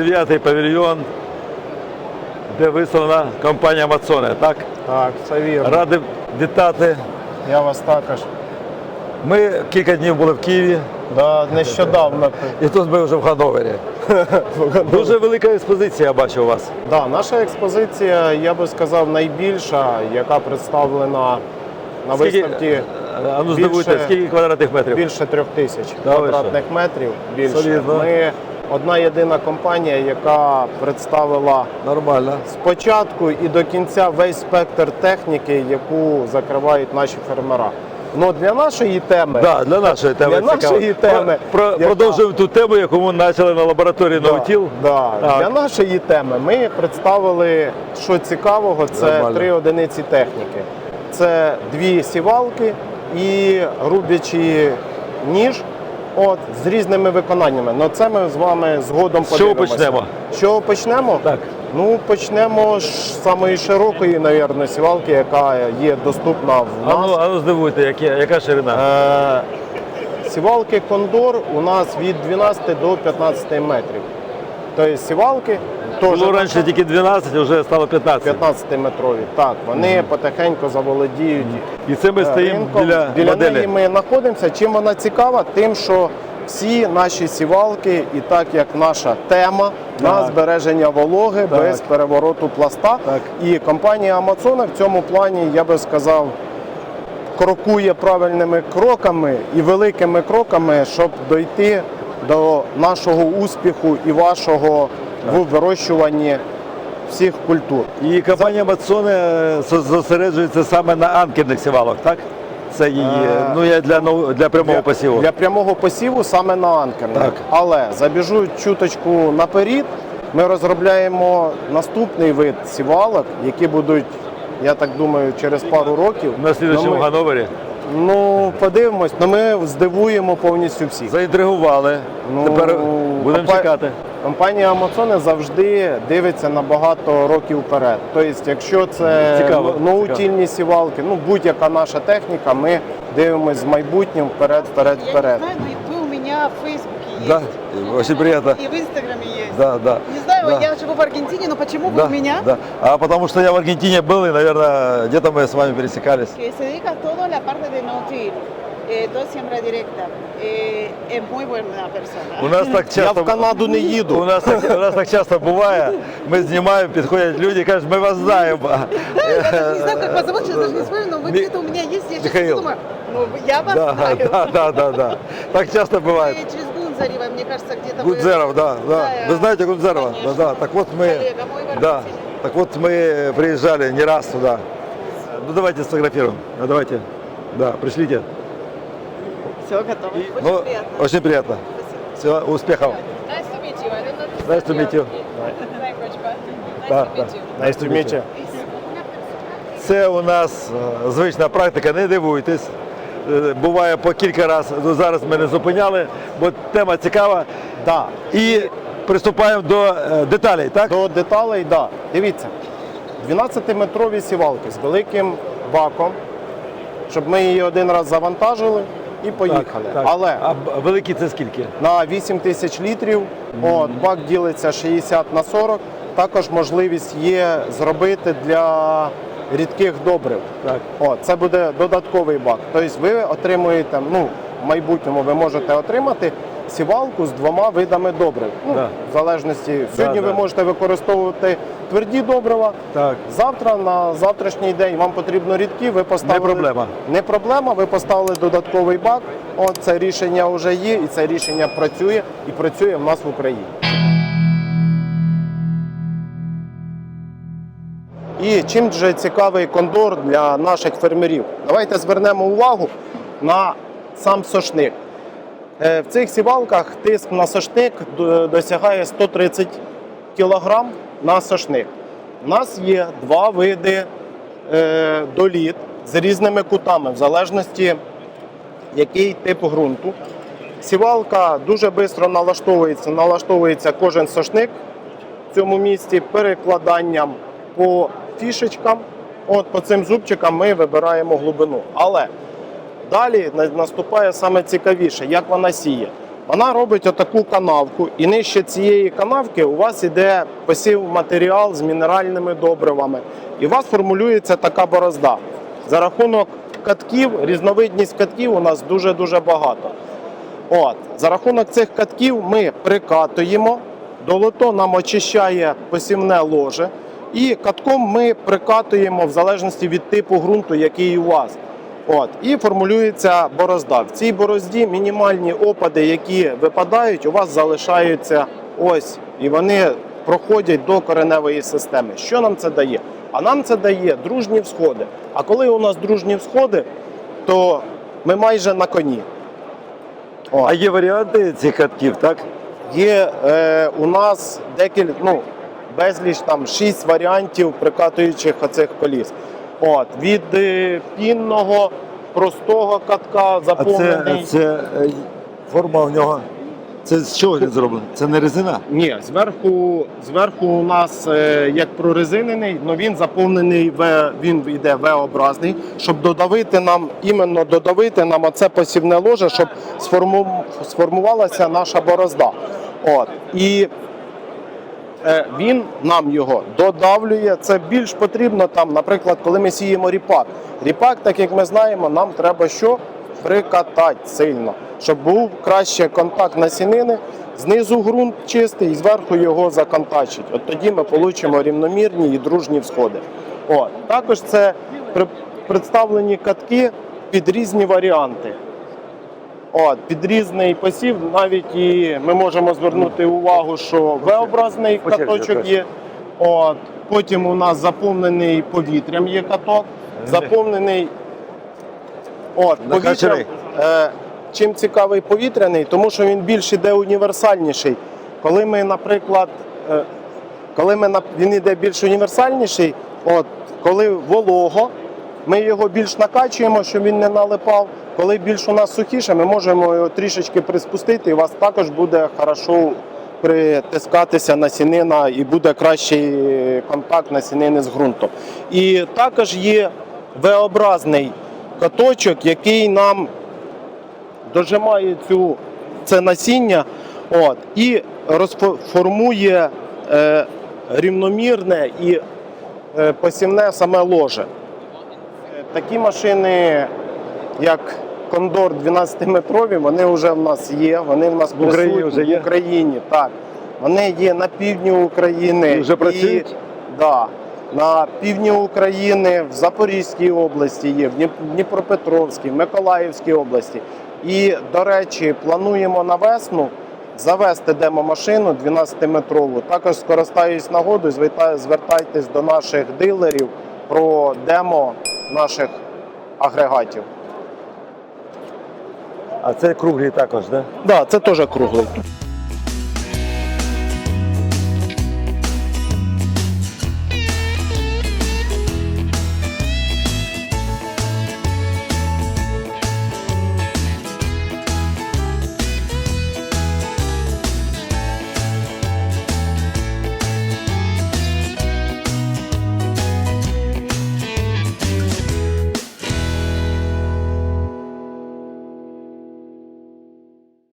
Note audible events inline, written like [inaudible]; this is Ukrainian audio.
дев'ятий павільйон, де виставлена компанія Мацоне. Так? Так, це вірно. Радий вітати. Я вас також. Ми кілька днів були в Києві, Да, нещодавно. і тут ми вже [laughs] в Гановері. Дуже велика експозиція, я бачу у вас. Да, наша експозиція, я би сказав, найбільша, яка представлена на виставці а ну більше- здивуйте, скільки квадратних метрів? більше трьох тисяч Да, ви квадратних метрів. Більше. Солідно. Ми одна єдина компанія, яка представила Нормально. спочатку і до кінця весь спектр техніки, яку закривають наші фермера. Ну для нашої теми Да, для нашої теми Для нашої теми, Про, яка- Продовжуємо ту тему, яку ми почали на лабораторії Да, Наутіл. да. Так. Для нашої теми ми представили, що цікавого, це Нормально. три одиниці техніки. Це дві сівалки і рубячий ніж. От, з різними виконаннями. Ну це ми з вами згодом З чого подивимося. почнемо? Чого почнемо? Так. Ну, почнемо з самої широкої, навірно, сівалки, яка є доступна в А нас. ну, а ну здивуйте, які, яка ширина? Е, Сівалки Кондор у нас від 12 до 15 метрів. Тобто сівалки теж Було раніше тільки 12, вже стало 15. 15 метрові. Так, вони потихеньку заволодіють І це ми е, стоїмо ринком. біля, Біля моделі. неї ми знаходимося. Чим вона цікава? Тим, що всі наші сівалки, і так як наша тема на збереження вологи Так. без перевороту пласта. Так. І компанія Амазона в цьому плані, я би сказав, крокує правильними кроками і великими кроками, щоб дойти до нашого успіху і вашого в вирощуванні всіх культур. І компанія Мацоне зосереджується саме на анкерних сівалок, так? Це її, Е, ну я для, для прямого посіву. Для прямого посіву саме на анкерних. Так. Але забіжу чуточку наперед. Ми розробляємо наступний вид сівалок, які будуть, я так думаю, через пару років. На слідчому Ну, ми- Гановері Ну, подивимось, але ми здивуємо повністю всіх. заінтригували. Ну, Тепер будемо чекати. Компанія Амазоне завжди дивиться на багато років вперед. Тобто, якщо це Цікаво, ну- наутільні сівалки, ну будь-яка наша техніка, ми дивимося з майбутнім вперед, вперед, Я не вперед. знаю, но вы у меня в Фейсбуке есть. Да, очень приятно. И в Инстаграме есть. Да, да. Не знаю, Да. я живу в Аргентине, но почему вы Да, у меня? да. А потому что я в Аргентине был, и, наверное, где-то мы с вами пересекались. Que se dedica todo a la parte de no-till, eh, todo siembra directa. Eh, es muy buena persona. У нас так Я часто в Канаду не У їду. нас так, у нас так часто буває. Ми знімаємо, підходять люди і кажуть, ми вас знаємо. Да, я даже не знаю, как вас зовут, сейчас даже не вспомню, но вы Ми- где-то у меня есть, я сейчас Михаил. думаю, ну я вас Да, знаю. [laughs] да, да, да, да. Так часто бывает. Вы через Гунзарева, мне кажется, где-то вы- Гудзеров, да, да. Да, Вы знаете Гудзерова? Да, конечно. да. Так вот мы, Коллега мой в да, Аргентине. так вот мы приезжали не раз туда. Ну давайте сфотографируем. Ну, давайте. Да, пришлите. Все, готово. Очень Ну, приятно. очень приятно. Спасибо. Всего успехов. Nice to meet you. I don't understand Nice to meet you. language, but nice Да, to да. meet you. Nice to meet you. Це у нас е, звична практика, не дивуйтесь. Е, Буває по кілька разів. Ну, зараз ми не зупиняли, бо тема цікава. Да. І приступаємо до е, деталей, так? До деталей, да. Дивіться, 12-метрові сівалки з великим баком, щоб ми її один раз завантажили і поїхали. Так, так. Але А великі це скільки? на 8 тисяч літрів от, бак ділиться 60 на 40. Також можливість є зробити для рідких добрив. Так. О, це буде додатковий бак. Тобто ви отримуєте, ну, в майбутньому ви можете отримати сівалку з двома видами добрив. Ну, Да. В залежності. Сьогодні да. ви можете використовувати тверді добрива. Так. Завтра на завтрашній день вам потрібно рідкі, ви поставили. Не проблема. Не проблема, ви поставили додатковий бак. От це рішення вже є, і це рішення працює і працює в нас в Україні. І чим же цікавий кондор для наших фермерів? Давайте звернемо увагу на сам сошник. Е, В цих сівалках тиск на сошник досягає 130 кг на сошник. У нас є два види е, доліт з різними кутами, в залежності який тип ґрунту. Сівалка дуже швидко налаштовується, налаштовується кожен сошник в цьому місці перекладанням по фішечкам. От по цим зубчикам ми вибираємо глибину. Але далі наступає саме цікавіше, як вона сіє. Вона робить отаку канавку, і нижче цієї канавки у вас іде посів матеріал з мінеральними добривами. І у вас формулюється така борозда. За рахунок катків, різновидність катків у нас дуже-дуже багато. От, за рахунок цих катків ми прикатуємо, долото нам очищає посівне ложе, і катком ми прикатуємо в залежності від типу ґрунту, який у вас. От, і формулюється борозда. В цій борозді мінімальні опади, які випадають, у вас залишаються ось, і вони проходять до кореневої системи. Що нам це дає? А нам це дає дружні всходи. А коли у нас дружні всходи, то ми майже на коні. О. А є варіанти цих катків, так? Є е, у нас декілька, ну, безліч там шість варіантів прикатуючих оцих коліс. От, від е, пінного, простого катка, А це, заповнений. це е, форма в нього. Це з чого він зроблений? Це не резина? Ні, зверху, зверху у нас е, як прорезинений, але він заповнений в він йде V-образний, щоб додавити нам, іменно додавити нам оце посівне ложе, щоб сформу, сформувалася наша борозда. От. І він нам його додавлює. Це більш потрібно там, наприклад, коли ми сіємо ріпак. Ріпак, так як ми знаємо, нам треба що? Прикатати сильно, щоб був краще контакт насінини, знизу ґрунт чистий і зверху його законтачить. От тоді ми отримаємо рівномірні і дружні всходи. От. Також це представлені катки під різні варіанти. От, під різний посів, навіть і ми можемо звернути увагу, що V-образний каточок є. От, потім у нас заповнений повітрям є каток, заповнений от, повітрям. Е, чим цікавий повітряний, тому що він більш іде універсальніший. Коли ми, наприклад, е, коли ми, він іде більш універсальніший, от, коли волого, ми його більш накачуємо, щоб він не налипав. Коли більш у нас сухіше, ми можемо його трішечки приспустити, і у вас також буде хорошо притискатися насінина і буде кращий контакт насінини з ґрунтом. І також є V-образний каточок, який нам дожимає цю, це насіння от, і розформує е, рівномірне і е, посівне саме ложе. Такі машини, як Кондор 12-метрові, вони вже в нас є. Вони в нас В Україні присутні вже є? в Україні. Так. Вони є на півдні України. І вже працюють? да, на півдні України, в Запорізькій області є, в Дніпропетровській, в Миколаївській області. І, до речі, плануємо на весну завести демо-машину 12-метрову. Також скористаюсь нагодою, звертайтесь до наших дилерів про демо наших агрегатів. А це круглі також, так? Так, да, це теж круглий.